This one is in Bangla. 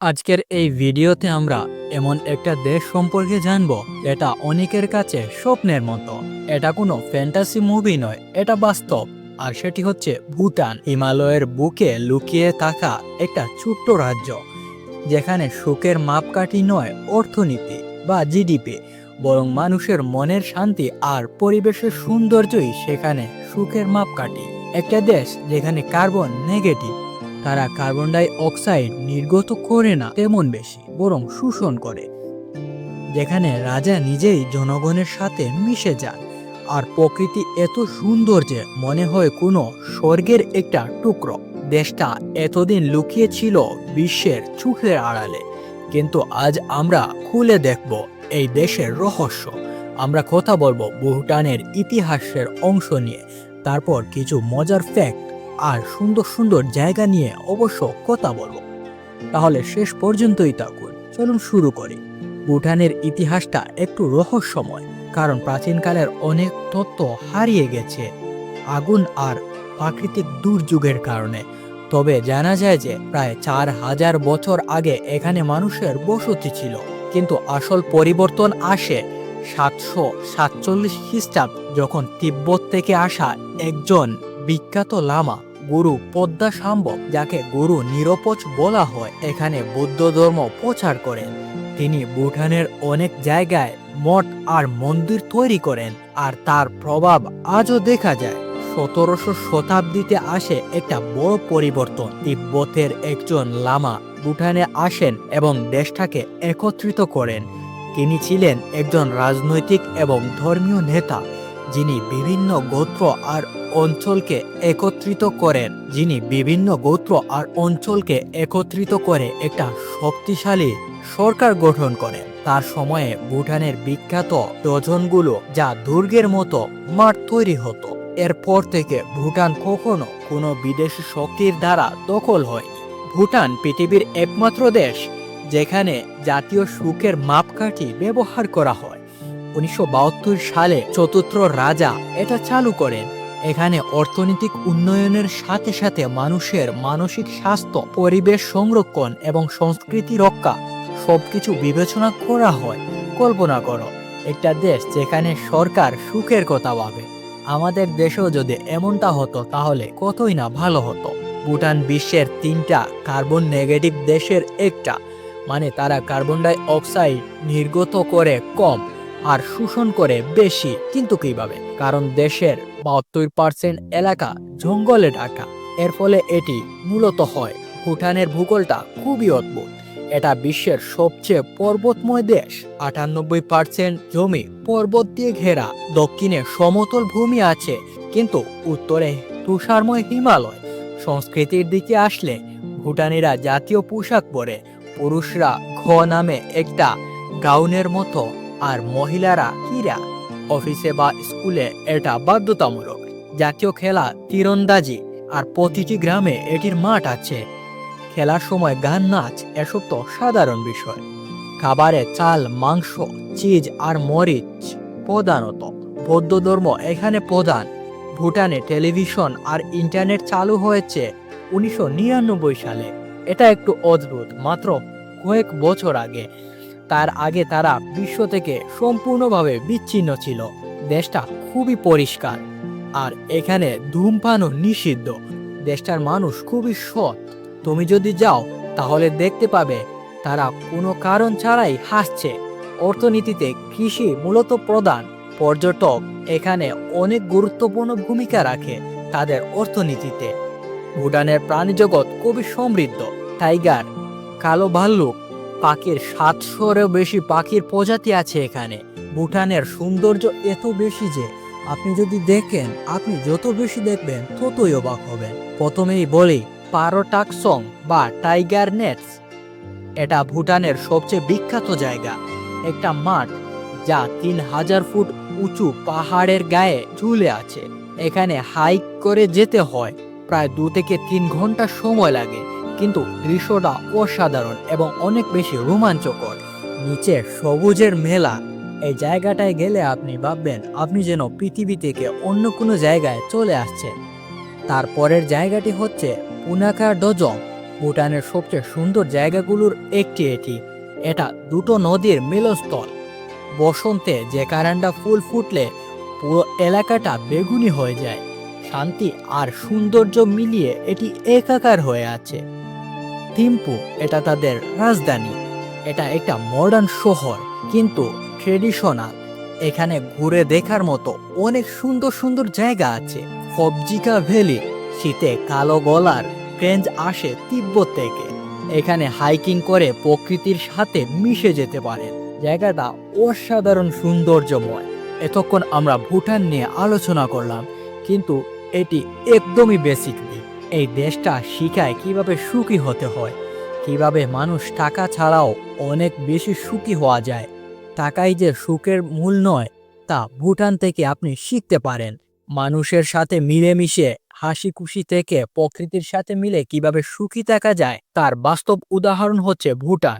আজকের এই ভিডিওতে আমরা এমন একটা দেশ সম্পর্কে জানব এটা অনেকের কাছে স্বপ্নের মতো। এটা কোনো ফ্যান্টাসি মুভি নয়, এটা বাস্তব। আর সেটি হচ্ছে ভুটান, হিমালয়ের বুকে লুকিয়ে থাকা একটা ছোট্ট রাজ্য, যেখানে সুখের মাপকাঠি নয়, অর্থনীতি বা জিডিপি বরং মানুষের মনের শান্তি আর পরিবেশের সৌন্দর্যই সেখানে সুখের মাপকাঠি। একটা দেশ যেখানে কার্বন নেগেটিভ তারা কার্বন ডাই অক্সাইড নির্গত করে না তেমন বেশি, বরং শোষণ করে। যেখানে রাজা নিজেই জনগণের সাথে মিশে যান। আর প্রকৃতি এত সুন্দর যে মনে হয় কোনো স্বর্গের একটা টুকরো। দেশটা এতদিন লুকিয়ে ছিল বিশ্বের চোখের আড়ালে। কিন্তু আজ আমরা খুলে দেখব এই দেশের রহস্য। আমরা কথা বলব ভুটানের ইতিহাসের অংশ নিয়ে। তারপর কিছু মজার ফ্যাক্ট আর সুন্দর সুন্দর জায়গা নিয়ে অবশ্য কথা বলব। তাহলে শেষ পর্যন্তই থাকুন। চলুন শুরু করি। ভুটানের ইতিহাসটা একটু রহস্যময়, কারণ প্রাচীনকালের অনেক তত্ত্ব হারিয়ে গেছে আগুন আর প্রাকৃতিক দুর্যোগের কারণে। তবে জানা যায় যে প্রায় চার হাজার বছর আগে এখানে মানুষের বসতি ছিল, কিন্তু আসল পরিবর্তন আসে সাতশো সাতচল্লিশ খ্রিস্টাব্দ, যখন তিব্বত থেকে আসা একজন বিখ্যাত লামা গুরু পদ্মা সাম্বক, যাকে গুরু নিরপচ বলা হয়, এখানে বৌদ্ধ ধর্ম প্রচার করেন। তিনি ভুটানের অনেক জায়গায় মঠ আর মন্দির তৈরি করেন, আর তার প্রভাব আজও দেখা যায়। সতেরোশো শতাব্দীতে আসে একটা বড় পরিবর্তন। তিব্বতের একজন লামা ভুটানে আসেন এবং দেশটাকে একত্রিত করেন। তিনি ছিলেন একজন রাজনৈতিক এবং ধর্মীয় নেতা। যিনি বিভিন্ন গোত্র আর অঞ্চলকে একত্রিত করেন। যিনি বিভিন্ন গোত্র আর অঞ্চলকে একত্রিত করে একটা শক্তিশালী সরকার গঠন করেন। তার সময়ে ভুটানের বিখ্যাত ডজনগুলো যা দুর্গের মতো মাঠ তৈরি হতো। এরপর থেকে ভুটান কখনো কোনো বিদেশি শক্তির দ্বারা দখল হয়নি। ভুটান পৃথিবীর একমাত্র দেশ, যেখানে জাতীয় সুখের মাপকাঠি ব্যবহার করা হয়। উনিশশো বাহাত্তর সালে চতুর্থ রাজা এটা চালু করেন। এখানে অর্থনৈতিক উন্নয়নের সাথে সাথে মানুষের মানসিক স্বাস্থ্য, পরিবেশ সংরক্ষণ এবং সংস্কৃতি রক্ষা সবকিছু বিবেচনা করা হয়। কল্পনা করো, একটা দেশ যেখানে সরকার সুখের কথা ভাবে, আমাদের দেশেও যদি এমনটা হতো তাহলে কতই না ভালো হতো। ভুটান বিশ্বের তিনটা কার্বন নেগেটিভ দেশের একটা মানে তারা কার্বন ডাই অক্সাইড নির্গত করে কম। আর শোষণ করে বেশি, কিন্তু কীভাবে? কারণ দেশের বাহাত্তর পার্সেন্ট এলাকা জঙ্গলে ঢাকা। এর ফলে এটি মূলত হয় ভুটানের ভূগোলটা খুবই অদ্ভুত। এটা বিশ্বের সবচেয়ে পর্বতময় দেশ। আটানব্বই পার্সেন্ট জমি পর্বত দিয়ে ঘেরা। দক্ষিণে সমতল ভূমি আছে, কিন্তু উত্তরে তুষারময় হিমালয়। সংস্কৃতির দিকে আসলে ভুটানিরা জাতীয় পোশাক পরে। পুরুষরা ঘ নামে একটা গাউনের মতো আর মহিলারা কিরা? অফিসে বা স্কুলে এটা বাধ্যতামূলক। জাতীয় খেলা তীরন্দাজি, আর প্রতিটি গ্রামে এটির মাঠ আছে। খেলার সময় গান, নাচ, এসব তো সাধারণ বিষয়। খাবারে চাল, মাংস, চিজ আর মরিচ প্রধানত। বৌদ্ধ ধর্ম এখানে প্রধান। ভুটানে টেলিভিশন আর ইন্টারনেট চালু হয়েছে উনিশশো নিরানব্বই সালে। এটা একটু অদ্ভুত, মাত্র কয়েক বছর আগে। তার আগে তারা বিশ্ব থেকে সম্পূর্ণভাবে বিচ্ছিন্ন ছিল। দেশটা খুবই পরিষ্কার। আর এখানে ধূমপানও নিষিদ্ধ। দেশটার মানুষ খুবই সৎ। তুমি যদি যাও, তাহলে দেখতে পাবে তারা কোনো কারণ ছাড়াই হাসছে। অর্থনীতিতে কৃষি মূলত প্রধান। পর্যটক এখানে অনেক গুরুত্বপূর্ণ ভূমিকা রাখে তাদের অর্থনীতিতে। ভুটানের প্রাণীজগৎ খুবই সমৃদ্ধ। টাইগার, কালো ভাল্লুক পাখির সাতশোরও বেশি পাখির প্রজাতি আছে এখানে। ভুটানের সৌন্দর্য এত বেশি যে, আপনি যদি দেখেন, আপনি যত বেশি দেখবেন, ততই অবাক হবেন। প্রথমেই বলি, পারোটাকসং বা টাইগার নেটস। এটা ভুটানের সবচেয়ে বিখ্যাত জায়গা। একটা মাঠ যা তিন হাজার ফুট উঁচু পাহাড়ের গায়ে ঝুলে আছে। এখানে হাইক করে যেতে হয়। প্রায় দু থেকে তিন ঘণ্টা সময় লাগে। কিন্তু দৃশ্যটা অসাধারণ এবং অনেক বেশি রোমাঞ্চকর। নিচে সবুজের মেলা। এই জায়গাটায় গেলে আপনি ভাববেন, আপনি যেন পৃথিবী থেকে অন্য কোনো জায়গায় চলে আসছেন। তারপরের জায়গাটি হচ্ছে পুনাকার ডজং, ভুটানের সবচেয়ে সুন্দর জায়গাগুলোর একটি এটি। এটা দুটো নদীর মিলস্থল বসন্তে যে কারেন্টটা ফুল ফুটলে পুরো এলাকাটা বেগুনি হয়ে যায়। শান্তি আর সৌন্দর্য মিলিয়ে এটি একাকার হয়ে আছে। থিম্পু, এটা তাদের রাজধানী। এটা একটা মডার্ন শহর, কিন্তু ট্রেডিশনাল এখানে ঘুরে দেখার মতো অনেক সুন্দর সুন্দর জায়গা আছে। ফবজিকা ভ্যালি, শীতে কালো গলার ট্রেঞ্জ আসে তিব্বত থেকে। এখানে হাইকিং করে প্রকৃতির সাথে মিশে যেতে পারেন। জায়গাটা অসাধারণ সৌন্দর্যময়। এতক্ষণ আমরা ভুটান নিয়ে আলোচনা করলাম, কিন্তু এটি একদমই বেসিক এই দেশটা শিখায় কীভাবে সুখী হতে হয়, কীভাবে মানুষ টাকা ছাড়াও অনেক বেশি সুখী হওয়া যায়। টাকাই যে সুখের মূল নয়, তা ভুটান থেকে আপনি শিখতে পারেন। মানুষের সাথে মিলেমিশে হাসি খুশি থেকে প্রকৃতির সাথে মিলে কীভাবে সুখী থাকা যায়, তার বাস্তব উদাহরণ হচ্ছে ভুটান।